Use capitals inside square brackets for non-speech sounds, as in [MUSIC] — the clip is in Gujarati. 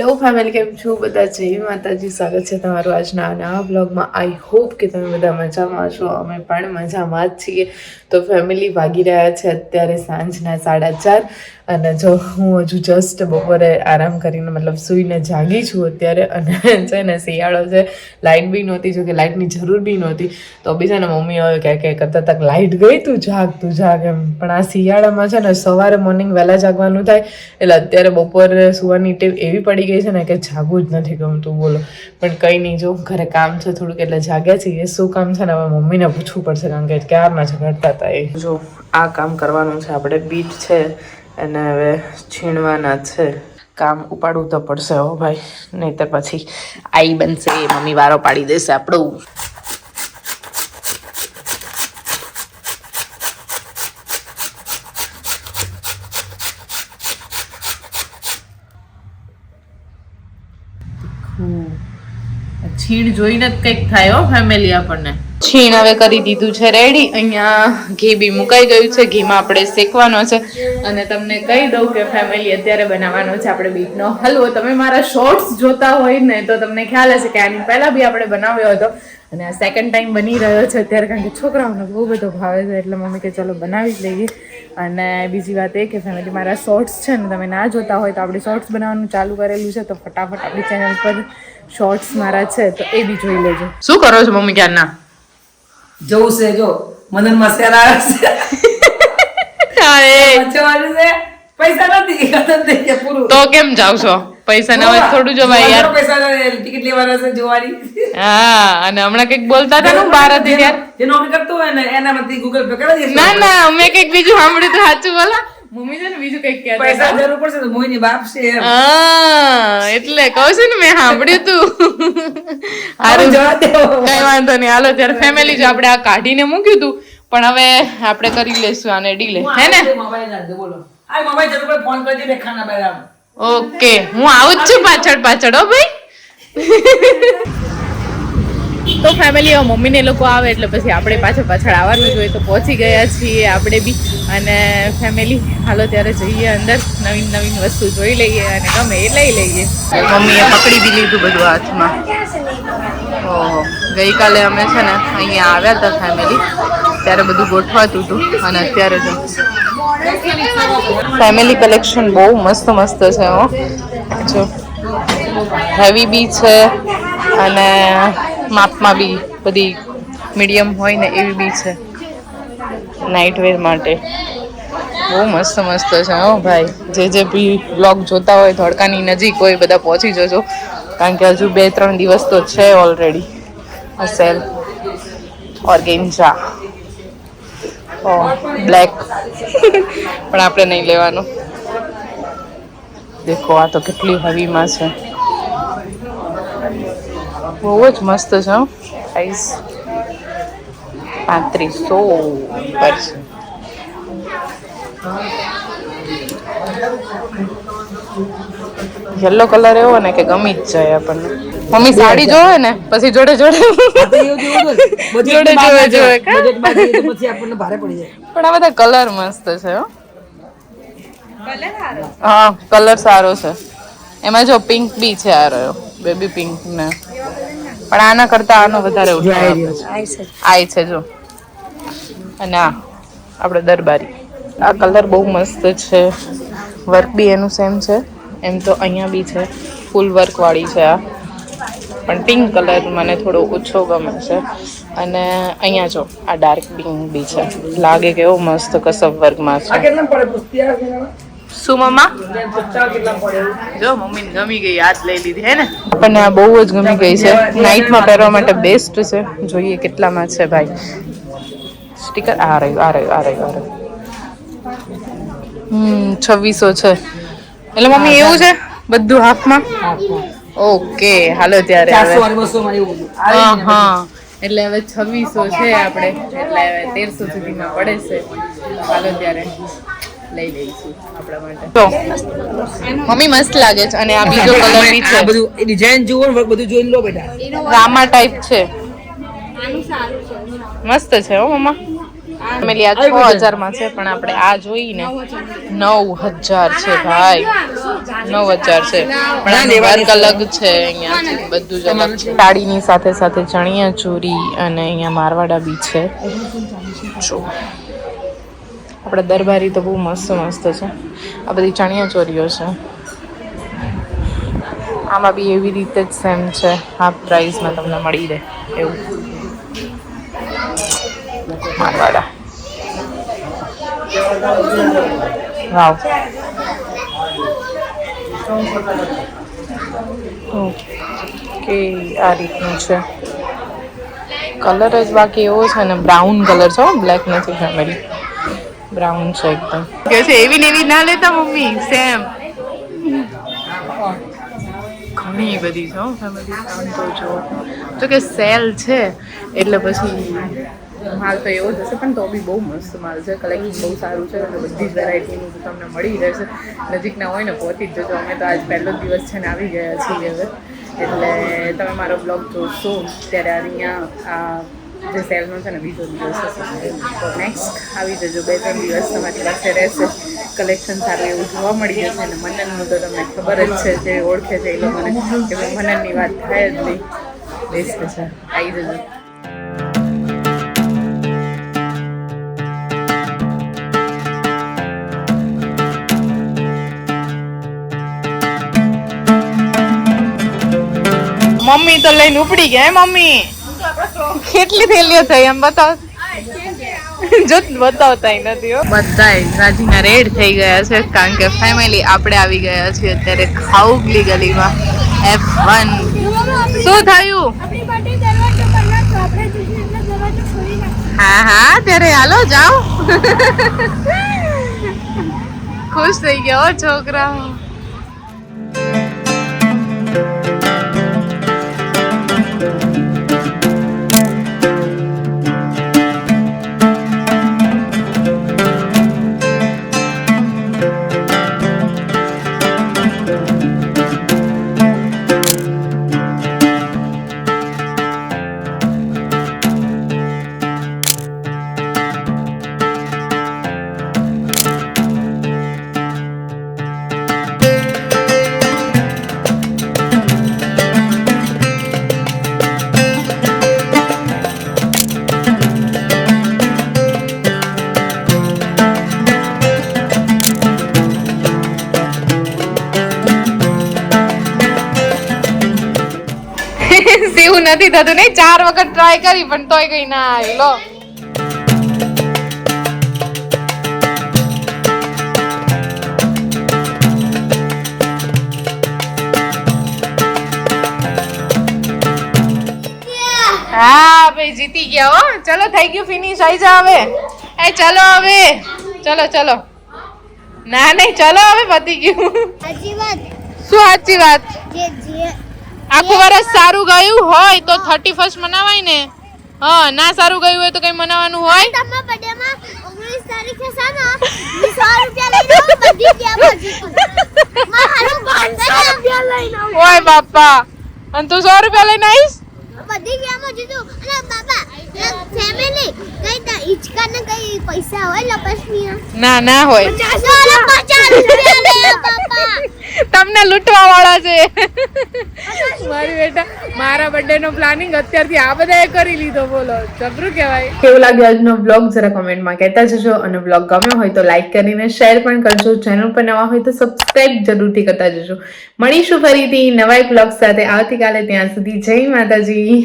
હેલો ફેમિલી કેમ છો? બધા જય માતાજી. સ્વાગત છે તમારું આજના નવા બ્લોગમાં આઈ હોપ કે તમે બધા મજામાં છો અમે પણ મજામાં જ છીએ. તો ફેમિલી વાગી રહ્યા છે અત્યારે સાંજના સાડા ચાર. અને જો હું હજુ જસ્ટ બપોરે આરામ કરીને મતલબ સૂઈને જાગી છું અત્યારે, અને છે ને શિયાળો છે લાઇટ બી નહોતી જો કે લાઇટની જરૂર બી નહોતી, તો બી છે ને મમ્મી હવે કહે કે કરતા તક લાઇટ ગઈ તું, જાગ તું જાગ એમ. પણ આ શિયાળામાં છે ને સવારે મોર્નિંગ વહેલા જાગવાનું થાય, એટલે અત્યારે બપોરે સુવાની ટેવ એવી પડી ગઈ છે ને કે જાગવું જ નથી ગમતું, બોલો. પણ કંઈ નહીં, જો ઘરે કામ છે થોડુંક એટલે જાગ્યા છીએ. શું કામ છે ને હવે મમ્મીને પૂછવું પડશે, કારણ કે ક્યારના ઝઘડતા હતા એ જો આ કામ કરવાનું છે, આપણે બીટ છે અને હવે છીણવાના છે. કામ ઉપાડવું તો પડશે હો ભાઈ, નહીતર પછી આઈ બનશે, મમ્મી વારો પાડી દેશે આપણું. છીણ જોઈને જ કંઈક થાય હો ફેમિલી આપણને. છીણ હવે કરી દીધું છે. રેડી અહીંયા ઘી બી મુકાઈ ગયું છે. ઘીમાં આપણે શેકવાનો છે. અને તમને કહી દઉં કે ફેમિલી અત્યારે બનાવવાનો છે આપણે બીટનો. હલવો તમે મારા શોર્ટ્સ જોતા હોય ને તો તમને ખ્યાલ હશે કે આની પહેલાં બી આપણે બનાવ્યો હતો. અને આ સેકન્ડ ટાઈમ બની રહ્યો છે અત્યારે કારણ કે છોકરાઓને બહુ બધો ભાવે છે. એટલે મમ્મી કે ચલો બનાવી જ લઈએ. અને બીજી વાત એ કે ફેમિલી મારા શોર્ટ્સ છે ને તમે ના જોતા હોય તો આપણે શોર્ટ્સ બનાવવાનું ચાલુ કરેલું છે. તો ફટાફટ આપણી ચેનલ પર શોર્ટ્સ મારા છે તો એ બી જોઈ લેજો. શું કરો છો મમ્મી ક્યારના? જવું છે જો મદનમાં શેર આવે છે. પૈસા નથી ખતમ થઈ ગયા પૂરું. તો કેમ જાવ છો? પૈસા ના હોય તો થોડું જવાય યાર. પૈસા ટિકિટ લેવાના છે જોવાની. હા અને હમણાં કંઈક બોલતા હતા ને બાર હતી જે નોકરી કરતો હોય ને એનામાંથી ગૂગલ પે કરી ના ના અમે કંઈક બીજું સાંભળ્યું તો સાચું બોલા. મમ્મી છે ને બીજું કંઈક કહેતા પૈસા જરૂર પડશે તો મોહિની બાપ છે હા. એટલે કહું છું ને મેં સાંભળ્યું તું. દો. કઈ વાંધો નહીં. હાલો ત્યારે ફેમિલી જો આપણે આ કાઢીને મૂક્યું તું પણ હવે આપણે કરી લેશું આને ડીલે હે ને. ઓકે હું આવું જ છું પાછળ પાછળ હો ભાઈ. તો ફેમિલી મમ્મીને લોકો આવે એટલે પછી આપણે પાછળ પાછળ આવવાનું જોઈએ તો પહોંચી ગયા છીએ આપણે બી. અને ફેમિલી હાલો ત્યારે જઈએ અંદર, નવીન નવીન વસ્તુ જોઈ લઈએ અને ગમે એ લઈ લઈએ. મમ્મીએ પકડી બી લીધું બધું હાથમાં. ઓહો, ગઈકાલે અમે છે ને અહીંયા આવ્યા હતા ફેમિલી ત્યારે બધું ગોઠવાતું હતું અને અત્યારે જો ફેમિલી કલેક્શન બહુ મસ્ત મસ્ત છે, હો. જો હેવી બી છે અને માપમાં બી બધી મીડિયમ હોય ને એવી બી છે. નાઇટવેર માટે. બહુ મસ્ત મસ્ત છે હો ભાઈ. જે જે બી બ્લોગ જોતા હોય ધોળકાની નજીક હોય બધા પહોંચી જજો. કારણ કે હજુ બે ત્રણ દિવસ તો છે ઓલરેડી આ સેલ ઓર્ગેન્ઝા ઓ બ્લેક [LAUGHS] પણ આપણે નહીં લેવાનું. દેખો આ તો કેટલી હવીમાં છે. બહુ જ મસ્ત છે હો. પ્રાઇસ પાંત્રીસો પર છે. યલો કલર એવો ને કે ગમી જ જાય આપણને. મમ્મી સાડી જોવે ને પછી જોડે જોડે. જેવું જોડે જોવે જાય. પણ આ બધા કલર મસ્ત છે હો. હા કલર સારો છે. એમાં જો પિંક બી છે આ રહ્યો બેબી પિંક ને. પણ આના કરતા આનો વધારે આય છે. જો. અને આ આપણે દરબારી. આ કલર બહુ મસ્ત છે. વર્ક બી એનું સેમ છે. એમ તો અહીંયા બી છે. ફૂલ વર્ક વાળી છે આ. પણ પિંક કલર મને થોડો ઓછો ગમે છે. અને અહીંયા જો આ ડાર્ક પિંક બી છે. લાગે કેવો મસ્ત કસબ વર્ગમાં આ છે શું મમ્મા? જો મમ્મીને ગમી ગઈ હાથ લઈ લીધી હે ને? આપણને આ બહુ જ ગમી ગઈ છે. નાઇટમાં પહેરવા માટે બેસ્ટ છે. જોઈએ કેટલામાં છે ભાઈ. સ્ટીકર આ રહ્યું આ રહ્યું આ રહ્યું આ રહ્યું. હમ છવ્વીસો છે. એટલે મમ્મી એવું છે? બધું હાફમાં ઓકે હાલો ત્યારે. હા હા. એટલે હવે છવ્વીસો છે આપણે. એટલે હવે તેરસો સુધીમાં પડે છે. હાલો ત્યારે. લઈ લઈશું આપણા માટે. તો મમ્મી મસ્ત લાગે છે અને આ બીજો [LAUGHS] કલર બી છે. બધું એ ડિઝાઇન જુઓ ને બધું જોઈ લો બેટા. રામા ટાઈપ છે. મસ્ત છે હો મમ્મા. ફેમિલી આ છ હજારમાં છે પણ આપણે આ જોઈને નવ હજાર છે. ભાઈ. નવ હજાર છે. પણ આનું વર્ક અલગ છે. અહીંયા બધું જ અલગ છે. સાડીની સાથે સાથે ચણિયા ચોરી અને અહીંયા મારવાડા બી છે. જો. આપણે દરબારી તો બહુ મસ્ત મસ્ત છે. આ બધી ચણિયા ચોરીઓ છે. આમાં બી એવી રીતે જ સેમ છે. હાફ પ્રાઇસમાં તમને મળી રહે એવું. મારવાડા વાવ. ઓકે, આ રીતનું છે. કલર જ બાકી એવો છે ને બ્રાઉન કલર છે બ્લેક નથી ફેમિલી બ્રાઉન છે એકદમ. કે છે, એવી ને એવી ના લેતા મમ્મી, સેમ. ઘણી બધી છે ફેમિલી તો જો. તો કે સેલ છે, એટલે પછી માલ તો એવો જ હશે, પણ તો બી બહુ મસ્ત માલ છે કલેક્શન બહુ સારું છે, અને બધી જ વેરાયટીનું તમને મળી રહેશે. નજીકના હોય ને પહોંચી જ જજો, અમે તો આજ પહેલો દિવસ છે ને આવી ગયા છીએ હવે. એટલે તમે મારો બ્લોગ જોશો, ત્યારે અહીંયા આ જે સેલનો છે ને બીજો દિવસ હશે તો નેક્સ્ટ આવી જજો. બે ત્રણ દિવસ તમારી પાસે રહેશે. કલેક્શન સારું એવું જોવા મળી જશે અને મનનનું તો તમને ખબર જ છે જે ઓળખે છે એ લોકોને કે મનનની વાત થાય જ નહીં. બેસ્ટ છે. આવી જજો. મમ્મી તો લઈને ઉપડી ગયા મમ્મી. કેટલી થેલીઓ થઈ એમ બતાવ. જો બતાવતા નથી બધાય રાજીના રેડ થઈ ગયા છે, કારણ કે ફેમિલી આપણે આવી ગયા છીએ અત્યારે ખાઉગલી ગલીમાં. એફ વન શું થયું? હા હા, ત્યારે હાલો જાઓ. ખુશ થઈ ગયો છોકરા નથી થતું. નહીં ચાર વખત ટ્રાય કરી પણ તોય કઈ ના આવી લો. હા ભાઈ જીતી ગયા હો. ચલો થઈ ગયું ફિનિશ આવી જા હવે. એ ચલો હવે. ચલો ચલો. ના નહીં ચલો હવે પતી ગયું. શું સાચી વાત? આખું વર્ષ સારું ગયું હોય તો થર્ટી ફર્સ્ટ મનાવાય ને. હા ના સારું ગયું હોય તો કઈ મનાવાનું હોય? તમારા બર્થડેમાં 19 તારીખે છે ને 100 રૂપિયા લઈને આવો બધી ગેમ જીતો મારું 500 રૂપિયા લઈને આવો. ઓય બાપા. અને તું સો રૂપિયા લઈને આવીશ? બધી ગેમ જીતો અને બાબા ફેમિલી કઈ તા હિચકા ને કઈ પૈસા હોય લપસની ના ના હોય. 50 રૂપિયા લે તમને લૂંટવા વાળા છે મારી બેટા મારા બર્થડે નો પ્લાનિંગ અત્યારથી આ બધાએ કરી લીધો બોલો. જબરું કહેવાય. કેવું લાગ્યું આજનો બ્લોગ જરા કોમેન્ટમાં કહેતા જજો અને બ્લોગ ગમ્યો હોય તો લાઈક કરીને શેર પણ કરજો. ચેનલ પર નવા હોય તો સબસ્ક્રાઇબ જરૂરથી કરતા જજો. મળીશું ફરીથી નવા બ્લોગ સાથે. આવતીકાલે ત્યાં સુધી જય માતાજી.